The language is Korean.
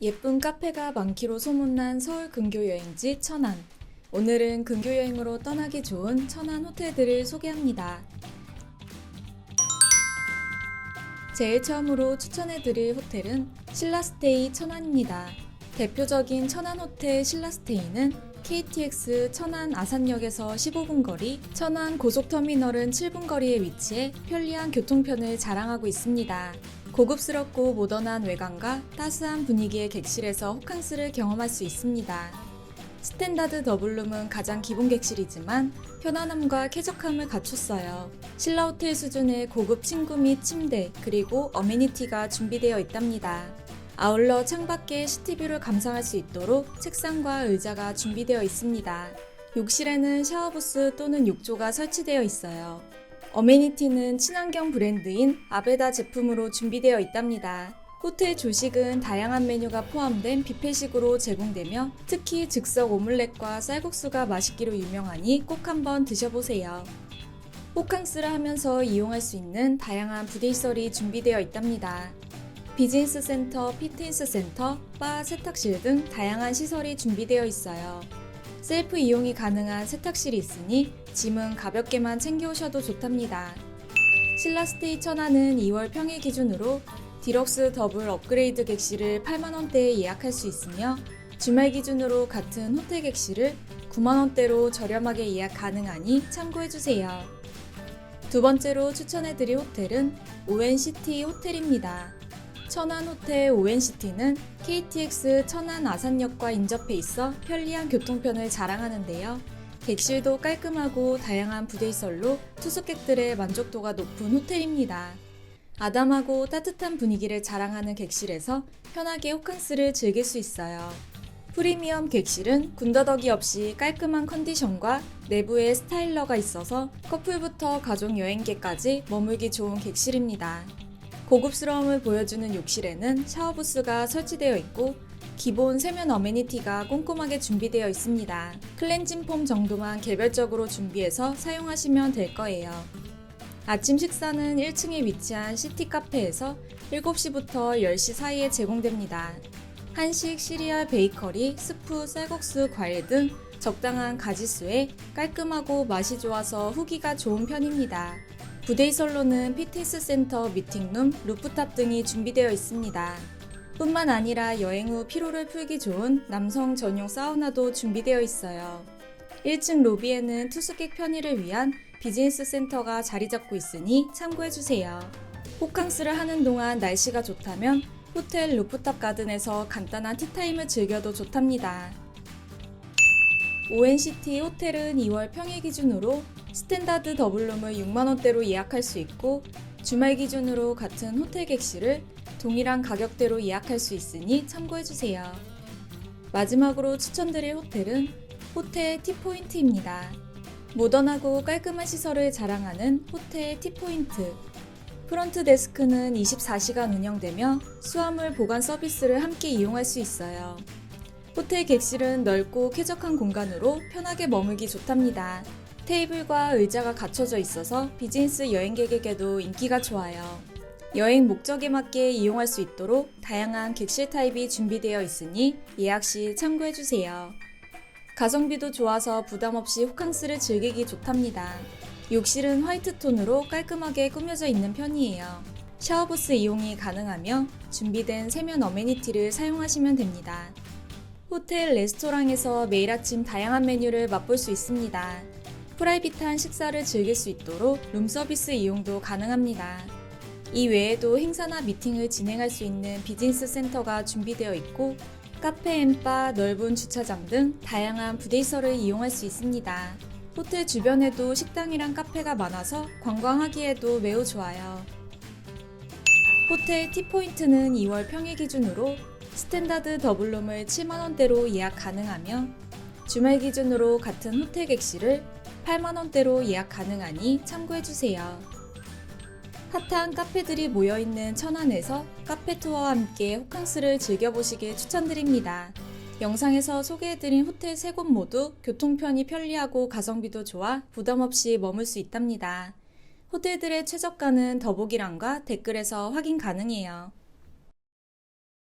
예쁜 카페가 많기로 소문난 서울 근교 여행지 천안. 오늘은 근교 여행으로 떠나기 좋은 천안 호텔들을 소개합니다. 제일 처음으로 추천해드릴 호텔은 신라스테이 천안입니다. 대표적인 천안 호텔 신라스테이는 KTX 천안 아산역에서 15분 거리, 천안 고속터미널은 7분 거리에 위치해 편리한 교통편을 자랑하고 있습니다. 고급스럽고 모던한 외관과 따스한 분위기의 객실에서 호캉스를 경험할 수 있습니다. 스탠다드 더블룸은 가장 기본 객실이지만 편안함과 쾌적함을 갖췄어요. 신라 호텔 수준의 고급 침구 및 침대 그리고 어메니티가 준비되어 있답니다. 아울러 창밖의 시티뷰를 감상할 수 있도록 책상과 의자가 준비되어 있습니다. 욕실에는 샤워부스 또는 욕조가 설치되어 있어요. 어메니티는 친환경 브랜드인 아베다 제품으로 준비되어 있답니다. 호텔 조식은 다양한 메뉴가 포함된 뷔페식으로 제공되며 특히 즉석 오믈렛과 쌀국수가 맛있기로 유명하니 꼭 한번 드셔보세요. 호캉스를 하면서 이용할 수 있는 다양한 부데이설이 준비되어 있답니다. 비즈니스 센터, 피트니스 센터, 바, 세탁실 등 다양한 시설이 준비되어 있어요. 셀프 이용이 가능한 세탁실이 있으니 짐은 가볍게만 챙겨오셔도 좋답니다. 신라스테이 천안은 2월 평일 기준으로 디럭스 더블 업그레이드 객실을 8만원대에 예약할 수 있으며 주말 기준으로 같은 호텔 객실을 9만원대로 저렴하게 예약 가능하니 참고해주세요. 두 번째로 추천해드릴 호텔은 오엔시티 호텔입니다. 천안 호텔 오엔시티는 KTX 천안 아산역과 인접해 있어 편리한 교통편을 자랑하는데요. 객실도 깔끔하고 다양한 부대시설로 투숙객들의 만족도가 높은 호텔입니다. 아담하고 따뜻한 분위기를 자랑하는 객실에서 편하게 호캉스를 즐길 수 있어요. 프리미엄 객실은 군더더기 없이 깔끔한 컨디션과 내부에 스타일러가 있어서 커플부터 가족 여행객까지 머물기 좋은 객실입니다. 고급스러움을 보여주는 욕실에는 샤워부스가 설치되어 있고 기본 세면 어메니티가 꼼꼼하게 준비되어 있습니다. 클렌징 폼 정도만 개별적으로 준비해서 사용하시면 될 거예요. 아침 식사는 1층에 위치한 시티 카페에서 7시부터 10시 사이에 제공됩니다. 한식, 시리얼, 베이커리, 스프, 쌀국수, 과일 등 적당한 가지수에 깔끔하고 맛이 좋아서 후기가 좋은 편입니다. 부데이설로는 피트니스 센터, 미팅룸, 루프탑 등이 준비되어 있습니다. 뿐만 아니라 여행 후 피로를 풀기 좋은 남성 전용 사우나도 준비되어 있어요. 1층 로비에는 투숙객 편의를 위한 비즈니스 센터가 자리 잡고 있으니 참고해주세요. 호캉스를 하는 동안 날씨가 좋다면 호텔 루프탑 가든에서 간단한 티타임을 즐겨도 좋답니다. 오엔시티 호텔은 2월 평일 기준으로 스탠다드 더블룸을 6만원대로 예약할 수 있고 주말 기준으로 같은 호텔 객실을 동일한 가격대로 예약할 수 있으니 참고해주세요. 마지막으로 추천드릴 호텔은 호텔 티포인트입니다. 모던하고 깔끔한 시설을 자랑하는 호텔 티포인트. 프런트 데스크는 24시간 운영되며 수화물 보관 서비스를 함께 이용할 수 있어요. 호텔 객실은 넓고 쾌적한 공간으로 편하게 머물기 좋답니다. 테이블과 의자가 갖춰져 있어서 비즈니스 여행객에게도 인기가 좋아요. 여행 목적에 맞게 이용할 수 있도록 다양한 객실 타입이 준비되어 있으니 예약 시 참고해주세요. 가성비도 좋아서 부담 없이 호캉스를 즐기기 좋답니다. 욕실은 화이트 톤으로 깔끔하게 꾸며져 있는 편이에요. 샤워부스 이용이 가능하며 준비된 세면 어메니티를 사용하시면 됩니다. 호텔 레스토랑에서 매일 아침 다양한 메뉴를 맛볼 수 있습니다. 프라이빗한 식사를 즐길 수 있도록 룸서비스 이용도 가능합니다. 이 외에도 행사나 미팅을 진행할 수 있는 비즈니스 센터가 준비되어 있고 카페 앤바, 넓은 주차장 등 다양한 부대시설을 이용할 수 있습니다. 호텔 주변에도 식당이랑 카페가 많아서 관광하기에도 매우 좋아요. 호텔 티포인트는 2월 평일 기준으로 스탠다드 더블룸을 7만원대로 예약 가능하며 주말 기준으로 같은 호텔 객실을 8만원대로 예약 가능하니 참고해주세요. 핫한 카페들이 모여있는 천안에서 카페 투어와 함께 호캉스를 즐겨보시길 추천드립니다. 영상에서 소개해드린 호텔 세곳 모두 교통편이 편리하고 가성비도 좋아 부담 없이 머물 수 있답니다. 호텔들의 최저가는 더보기란과 댓글에서 확인 가능해요.